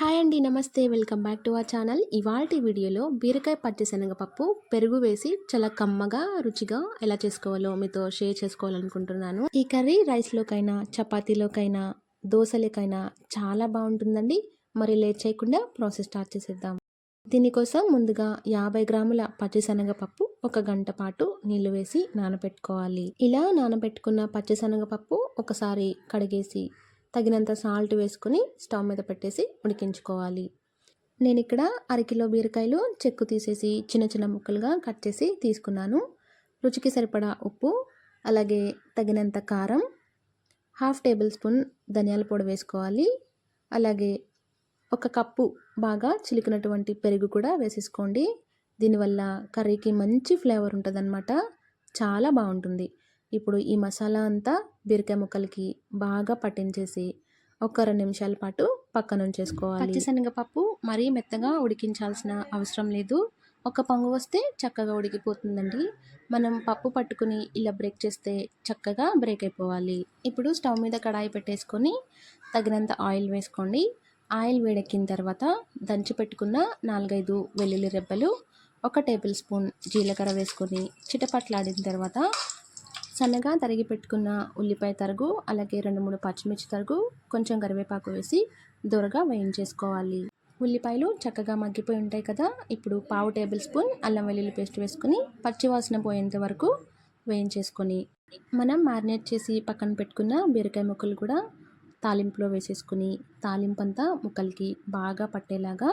Hi అండి నమస్తే. Welcome back to our channel. ఇవాల్టి వీడియోలో బీరకాయ పచ్చిశనగపప్పు పెరుగు వేసి చాలా కమ్మగా రుచిగా ఎలా చేసుకోవాలో మీతో షేర్ చేసుకోవాలనుకుంటున్నాను. ఈ కర్రీ రైస్లోకైనా చపాతీలోకైనా దోశలకైనా చాలా బాగుంటుందండి. మరి లేట్ చేయకుండా ప్రాసెస్ స్టార్ట్ చేసేద్దాం. దీనికోసం ముందుగా యాభై గ్రాముల పచ్చిశనగపప్పు ఒక గంట పాటు నీళ్ళు వేసి నానబెట్టుకోవాలి. ఇలా నానబెట్టుకున్న పచ్చిశనగపప్పు ఒకసారి కడిగేసి తగినంత సాల్ట్ వేసుకొని స్టవ్ మీద పెట్టేసి ఉడికించుకోవాలి. నేను ఇక్కడ అరకిలో బీరకాయలు చెక్కు తీసేసి చిన్న చిన్న ముక్కలుగా కట్ చేసి తీసుకున్నాను. రుచికి సరిపడా ఉప్పు అలాగే తగినంత కారం హాఫ్ టేబుల్ స్పూన్ ధనియాల పొడి వేసుకోవాలి. అలాగే ఒక కప్పు బాగా చిలికినటువంటి పెరుగు కూడా వేసేసుకోండి. దీనివల్ల కర్రీకి మంచి ఫ్లేవర్ ఉంటుందన్నమాట. చాలా బాగుంటుంది. ఇప్పుడు ఈ మసాలా అంతా బీరకాయ ముక్కలకి బాగా పట్టించేసి ఒక రెండు నిమిషాల పాటు పక్కన ఉంచేసుకోవాలి పచ్చిశనగపప్పు మరీ మెత్తగా ఉడికించాల్సిన అవసరం లేదు. ఒక పొంగు వస్తే చక్కగా ఉడికిపోతుందండి. మనం పప్పు పట్టుకుని ఇలా బ్రేక్ చేస్తే చక్కగా బ్రేక్ అయిపోవాలి. ఇప్పుడు స్టవ్ మీద కడాయి పెట్టేసుకొని తగినంత ఆయిల్ వేసుకోండి. ఆయిల్ వేడెక్కిన తర్వాత దంచి పెట్టుకున్న నాలుగైదు వెల్లుల్లి రెబ్బలు ఒక టేబుల్ స్పూన్ జీలకర్ర వేసుకొని చిటపట్లాడిన తర్వాత సన్నగా తరిగి పెట్టుకున్న ఉల్లిపాయ తరుగు అలాగే రెండు మూడు పచ్చిమిర్చి తరుగు కొంచెం కరివేపాకు వేసి దొరగా వేయించేసుకోవాలి. ఉల్లిపాయలు చక్కగా మగ్గిపోయి ఉంటాయి కదా ఇప్పుడు పావు టేబుల్ స్పూన్ అల్లం వెల్లుల్లి పేస్ట్ వేసుకుని పచ్చివాసన పోయేంత వరకు వేయించేసుకొని మనం మ్యారినేట్ చేసి పక్కన పెట్టుకున్న బీరకాయ ముక్కలు కూడా తాలింపులో వేసేసుకుని తాలింపు అంతా ముక్కలకి బాగా పట్టేలాగా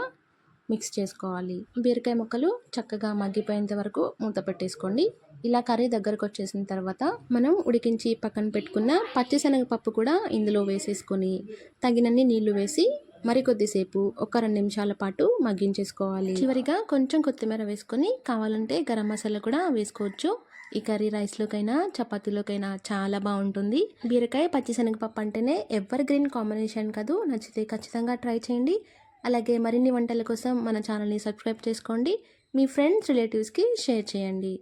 మిక్స్ చేసుకోవాలి. బీరకాయ ముక్కలు చక్కగా మగ్గిపోయేంత వరకు మూత పెట్టేసుకోండి. ఇలా కర్రీ దగ్గరకు వచ్చేసిన తర్వాత మనం ఉడికించి పక్కన పెట్టుకున్న పచ్చిశనగపప్పు కూడా ఇందులో వేసేసుకొని తగినన్ని నీళ్ళు వేసి మరి కొద్దిసేపు ఒక రెండు నిమిషాల పాటు మగ్గించేసుకోవాలి. చివరిగా కొంచెం కొత్తిమీర వేసుకొని కావాలంటే గరం మసాలా కూడా వేసుకోవచ్చు. ఈ కర్రీ రైస్లోకైనా చపాతీలోకైనా చాలా బాగుంటుంది. బీరకాయ పచ్చిశనగపప్పు అంటేనే ఎవర్ గ్రీన్ కాంబినేషన్ కాదు. నచ్చితే ఖచ్చితంగా ట్రై చేయండి. అలాగే మరిన్ని వంటల కోసం మన ఛానల్ని సబ్స్క్రైబ్ చేసుకోండి. మీ ఫ్రెండ్స్ రిలేటివ్స్కి షేర్ చేయండి.